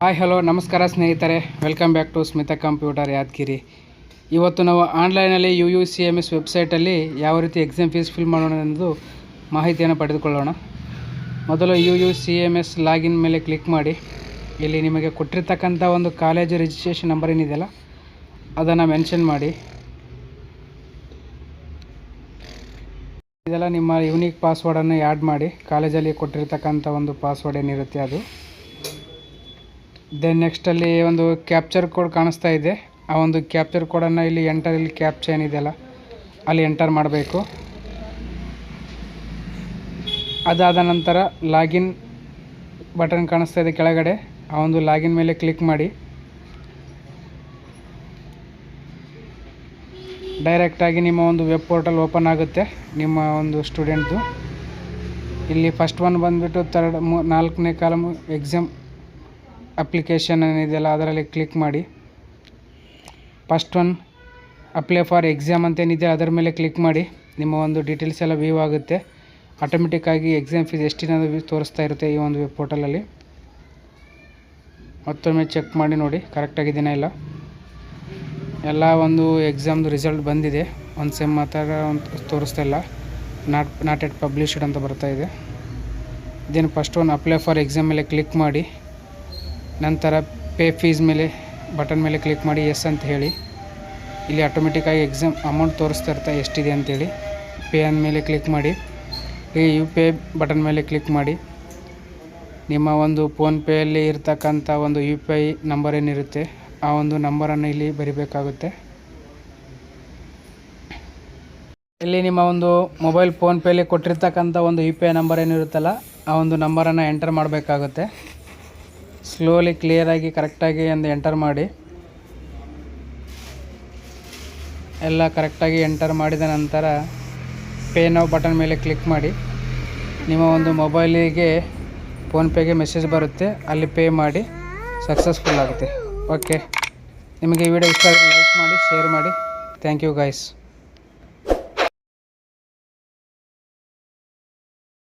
Hi hello ನಮಸ್ಕಾರ ಸ್ನೇಹಿತರೆ. Welcome back to Smita computer Yadgiri ಇವತ್ತು ನಾವು ಆನ್ಲೈನಲ್ಲಿ U U C M S ವೆಬ್ಸೈಟಲ್ಲಿ ಯಾವ ರೀತಿ ಎಕ್ಸಾಮ್ ಫೀಸ್ ಫಿಲ್ ಮಾಡೋಣ ಅನ್ನೋದು ಮಾಹಿತಿಯನ್ನು ಪಡೆದುಕೊಳ್ಳೋಣ. ಮೊದಲು U U C M S login ಮೇಲೆ ಕ್ಲಿಕ್ ಮಾಡಿ. ಇಲ್ಲಿ ನಿಮಗೆ ಕೊಟ್ಟಿರ್ತಕ್ಕಂಥ ಒಂದು ಕಾಲೇಜು ರಿಜಿಸ್ಟ್ರೇಷನ್ ನಂಬರ್ ಏನಿದೆಯಲ್ಲ, ಅದನ್ನು ಮೆನ್ಷನ್ ಮಾಡಿ. ಇದೆಲ್ಲ ನಿಮ್ಮ ಯುನೀಕ್ ಪಾಸ್ವರ್ಡನ್ನು ಆ್ಯಡ್ ಮಾಡಿ. ಕಾಲೇಜಲ್ಲಿ ಕೊಟ್ಟಿರ್ತಕ್ಕಂಥ ಒಂದು ಪಾಸ್ವರ್ಡ್ ಏನಿರುತ್ತೆ ಅದು. ದೆನ್ ನೆಕ್ಸ್ಟಲ್ಲಿ ಒಂದು ಕ್ಯಾಪ್ಚರ್ ಕೋಡ್ ಕಾಣಿಸ್ತಾ ಇದೆ. ಆ ಒಂದು ಕ್ಯಾಪ್ಚರ್ ಕೋಡನ್ನು ಇಲ್ಲಿ ಎಂಟರ್ ಇಲ್ಲಿ ಕ್ಯಾಪ್ಚರ್ ಏನಿದೆಯಲ್ಲ ಅಲ್ಲಿ ಎಂಟರ್ ಮಾಡಬೇಕು. ಅದಾದ ನಂತರ ಲಾಗಿನ್ ಬಟನ್ ಕಾಣಿಸ್ತಾ ಇದೆ ಕೆಳಗಡೆ. ಆ ಒಂದು ಲಾಗಿನ್ ಮೇಲೆ ಕ್ಲಿಕ್ ಮಾಡಿ. ಡೈರೆಕ್ಟಾಗಿ ನಿಮ್ಮ ಒಂದು ವೆಬ್ ಪೋರ್ಟಲ್ ಓಪನ್ ಆಗುತ್ತೆ, ನಿಮ್ಮ ಒಂದು ಸ್ಟೂಡೆಂಟ್ದು ಇಲ್ಲಿ ಫಸ್ಟ್ ಒನ್ ಬಂದುಬಿಟ್ಟು ತರ್ಡ್ ಮೂ, ನಾಲ್ಕನೇ ಕಾಲಮ್ ಎಕ್ಸಾಮ್ ಅಪ್ಲಿಕೇಶನ್ ಏನಿದೆಯಲ್ಲ, ಅದರಲ್ಲಿ ಕ್ಲಿಕ್ ಮಾಡಿ. First one apply for exam ಅಂತ ಏನಿದೆ ಅದರ ಮೇಲೆ ಕ್ಲಿಕ್ ಮಾಡಿ. ನಿಮ್ಮ ಒಂದು ಡೀಟೇಲ್ಸ್ ಎಲ್ಲ ವ್ಯೂ ಆಗುತ್ತೆ. ಆಟೋಮೆಟಿಕ್ಕಾಗಿ ಎಕ್ಸಾಮ್ ಫೀಸ್ ಎಷ್ಟಿನದು ತೋರಿಸ್ತಾ ಇರುತ್ತೆ ಈ ಒಂದು ವೆಬ್ ಪೋರ್ಟಲಲ್ಲಿ ಮತ್ತೊಮ್ಮೆ ಚೆಕ್ ಮಾಡಿ ನೋಡಿ ಕರೆಕ್ಟಾಗಿದ್ದೀನ ಇಲ್ಲ. ಎಲ್ಲ ಒಂದು ಎಕ್ಸಾಮ್ದು ರಿಸಲ್ಟ್ ಬಂದಿದೆ. ಒಂದು ಸೆಮ್ ಮಾತ್ರ ತೋರಿಸ್ತಾ ಇಲ್ಲ. ನಾಟ್ ನಾಟ್ ಎಟ್ ಪಬ್ಲಿಷ್ಡ್ ಅಂತ ಬರ್ತಾ ಇದೆ. Then first one apply for exam ಮೇಲೆ ಕ್ಲಿಕ್ ಮಾಡಿ. ನಂತರ ಪೇ ಫೀಸ್ ಮೇಲೆ, ಬಟನ್ ಮೇಲೆ ಕ್ಲಿಕ್ ಮಾಡಿ ಎಸ್ ಅಂತ ಹೇಳಿ. ಇಲ್ಲಿ ಆಟೋಮೆಟಿಕ್ಕಾಗಿ ಎಕ್ಸಾಮ್ ಅಮೌಂಟ್ ತೋರಿಸ್ತಾ ಇರ್ತಾ ಎಷ್ಟಿದೆ ಅಂತೇಳಿ ಪೇ ಮೇಲೆ ಕ್ಲಿಕ್ ಮಾಡಿ. ಈ ಯು ಪಿ ಐ ಬಟನ್ ಮೇಲೆ ಕ್ಲಿಕ್ ಮಾಡಿ. ನಿಮ್ಮ ಒಂದು ಫೋನ್ಪೇಯಲ್ಲಿ ಇರ್ತಕ್ಕಂಥ ಒಂದು ಯು ಪಿ ಐ ನಂಬರ್ ಏನಿರುತ್ತೆ, ಆ ಒಂದು ನಂಬರನ್ನು ಇಲ್ಲಿ ಬರಿಬೇಕಾಗುತ್ತೆ. ಇಲ್ಲಿ ನಿಮ್ಮ ಒಂದು ಮೊಬೈಲ್ ಫೋನ್ಪೇಲಿ ಕೊಟ್ಟಿರ್ತಕ್ಕಂಥ ಒಂದು ಯು ಪಿ ಐ ನಂಬರ್ ಏನಿರುತ್ತಲ್ಲ, ಆ ಒಂದು ನಂಬರನ್ನು ಎಂಟರ್ ಮಾಡಬೇಕಾಗುತ್ತೆ. ಸ್ಲೋಲಿ ಕ್ಲಿಯರಾಗಿ ಕರೆಕ್ಟಾಗಿ ಎಂದು ಎಂಟರ್ ಮಾಡಿ. ಎಲ್ಲ ಕರೆಕ್ಟಾಗಿ ಎಂಟರ್ ಮಾಡಿದ ನಂತರ ಪೇ ನಾವು ಬಟನ್ ಮೇಲೆ ಕ್ಲಿಕ್ ಮಾಡಿ. ನಿಮ್ಮ ಒಂದು ಮೊಬೈಲಿಗೆ ಫೋನ್ಪೇಗೆ ಮೆಸೇಜ್ ಬರುತ್ತೆ, ಅಲ್ಲಿ ಪೇ ಮಾಡಿ ಸಕ್ಸಸ್ಫುಲ್ ಆಗುತ್ತೆ. ಓಕೆ ನಿಮಗೆ ಈ ವಿಡಿಯೋ ಇಷ್ಟ ಆದರೆ ಲೈಕ್ ಮಾಡಿ ಶೇರ್ ಮಾಡಿ. Thank you guys